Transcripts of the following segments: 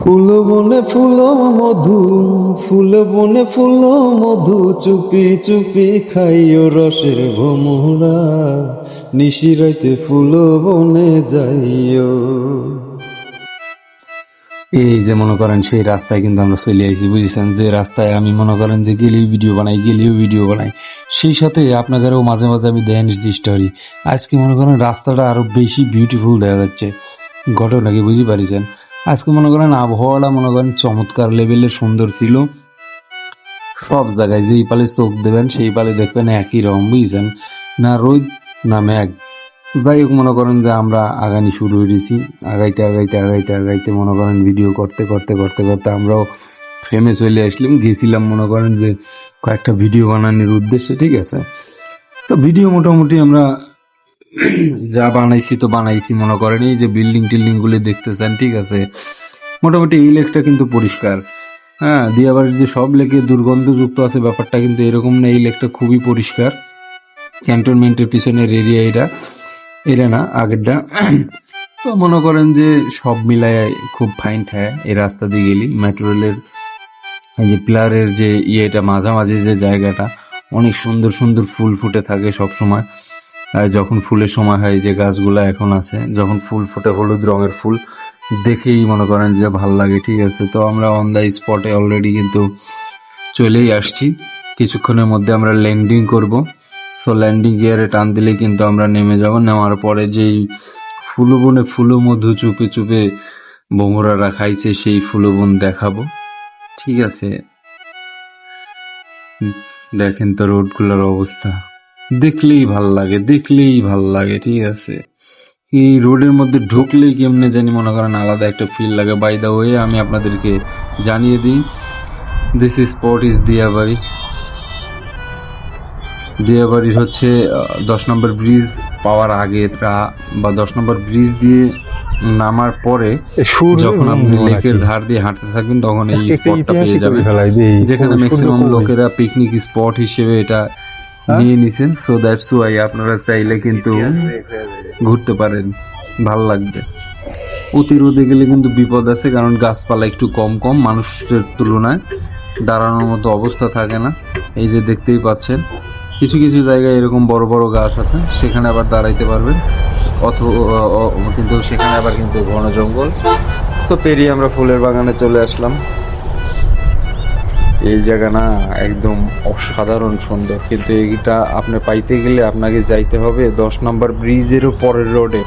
ফুল বনে ফুল মধু, ফুল বনে ফুল মধু, চুপি চুপি খাইও রসের ভোমরা নিশিরাইতে ফুল বনে যাইও। এই যে মনে করেন সেই রাস্তায় কিন্তু আমরা চলে আসি, বুঝেছেন? যে রাস্তায় আমি মনে করেন যে গেলেও ভিডিও বানাই, গেলেও ভিডিও বানাই। সেই সাথে আপনাদেরও মাঝে মাঝে আমি দেখানোর চেষ্টা করি। আজকে মনে করেন রাস্তাটা আরও বেশি বিউটিফুল দেখা যাচ্ছে। ঘটনা কি বুঝতে পারিছেন? আজকে মনে করেন আবহাওয়াটা মনে করেন চমৎকার লেভেলের সুন্দর ছিল। সব জায়গায় যেই পালে চোখ দেবেন, সেই পালে দেখবেন একই রকম, বুঝছেন? না রোদ, না মেঘ। যাই হোক, মনে করেন যে আমরা আগানি শুরু হয়েছি আগাইতে আগাইতে আগাইতে আগাইতে মনে করেন ভিডিও করতে করতে করতে করতে আমরাও ফ্রেমে চলে আসলাম। গেছিলাম মনে করেন যে কয়েকটা ভিডিও বানানোর উদ্দেশ্যে, ঠিক আছে? তো ভিডিও মোটামুটি আমরা যা বানাইছি তো বানাইছি, মনে করেন এই যে বিল্ডিং টিল্ডিং গুলি দেখতেছেন, ঠিক আছে? মোটামুটি এই লেকটা কিন্তু পরিষ্কার। হ্যাঁ দিয়াবাড়ির যে সব লেকে দুর্গন্ধযুক্ত আছে, ব্যাপারটা কিন্তু এরকম না, এই লেকটা খুবই পরিষ্কার। ক্যান্টনমেন্টের পিছনের এরিয়া এটা এটা না, আগেরটা। তো মনে করেন যে সব মিলায় খুব ফাইন ঠায় এই রাস্তা দিয়ে গেলি মেট্রো রেলের যে প্লারের যে ইয়েটা, মাঝামাঝি যে জায়গাটা, অনেক সুন্দর সুন্দর ফুল ফুটে থাকে সব সময় যখন ফুলের সময় হয়, যে গাছগুলো এখন আছে, যখন ফুল ফুটে হলুদ রঙের ফুল, দেখেই মনে করেন যে ভালো লাগে, ঠিক আছে। তো আমরা অন দ্য স্পটে অলরেডি কিন্তু চলেই আসছি। কিছুক্ষণের মধ্যে আমরা ল্যান্ডিং করব। সো ল্যান্ডিং গিয়ারে টান দিলে কিন্তু আমরা নেমে যাব। নেওয়ার পরে যেই ফুলবনে ফুলো মধু চুপে চুপে বোমরারা খাইছে, সেই ফুলবন দেখাবো। ঠিক আছে। দেখেন তো রোডগুলোর অবস্থা। দেখলেই ভালো লাগে দেখলেই ভালো লাগে ঠিক আছে? এই রোডের মধ্যে ঢুকলেই কেমনে জানি মনে করেন আলাদা একটা ফিল লাগে। বাই দা ওয়ে আমি আপনাদেরকে জানিয়ে দিই দিস স্পট ইজ দিয়াবাড়ি দিয়াবাড়ির হচ্ছে দশ নম্বর ব্রিজ পাওয়ার আগে বা দশ নম্বর ব্রিজ দিয়ে নামার পরে যখন আপনি লেকের ধার দিয়ে হাঁটতে থাকবেন তখন এই স্পটটা পেয়ে যাবেন। যেখানে ম্যাক্সিমাম লোকেরা পিকনিক স্পট হিসেবে এটা নিয়ে নিছে সো দ্যাটস ওয়াই আপনারা চাইলে কিন্তু ঘুরতে পারেন, ভালো লাগবে। অতিরোধে গেলে কিন্তু বিপদ আছে, কারণ গাছপালা একটু কম কম মানুষের তুলনায় দাঁড়ানোর মতো অবস্থা থাকে না। এই যে দেখতেই পাচ্ছেন, কিছু কিছু জায়গায় এরকম বড় বড় গাছ আছে, সেখানে আবার দাঁড়াইতে পারবেন, অথবা কিন্তু সেখানে আবার কিন্তু ঘন জঙ্গল। তো পেরিয়ে আমরা ফুলের বাগানে চলে আসলাম। এই জায়গা না একদম অসাধারণ সুন্দর। কিন্তু এইটা আপনি পাইতে গেলে আপনাকে যাইতে হবে দশ নম্বর ব্রিজেরও পরের রোডে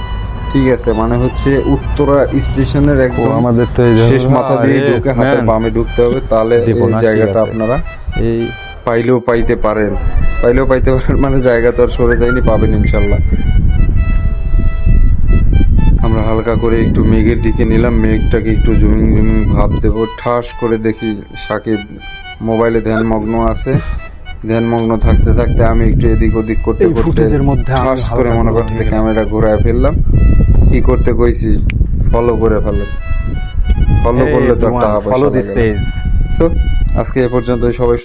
ঠিক আছে? মানে হচ্ছে উত্তরা স্টেশনের একদম আমাদের তো শেষ মাথা দিয়ে ঢুকে হাতের বামে ঢুকতে হবে। তাহলে এই জায়গাটা আপনারা এই পাইলেও পাইতে পারেন। পাইলেও পাইতে পারেন মানে জায়গা তো আর সরে যায়নি পাবেন ইনশাল্লাহ। আমরা হালকা করে একটু মেঘের দিকে নিলাম। মেঘটাকে একটু জুমিং জুমিং ভাব দেবো। ঠাস করে দেখি সাকিব মোবাইলে ধ্যানমগ্ন আছে। ধ্যানমগ্ন থাকতে থাকতে আমি একটু এদিক ওদিক করতে করতে ঠাস করে মনে করে করতে ক্যামেরা ঘুরায় ফেললাম। কি করতে কইছি? ফলো করে ফেলো ফলো করলে তো একটা ফলো দিস পেজ সো আজকে এ পর্যন্ত সবাই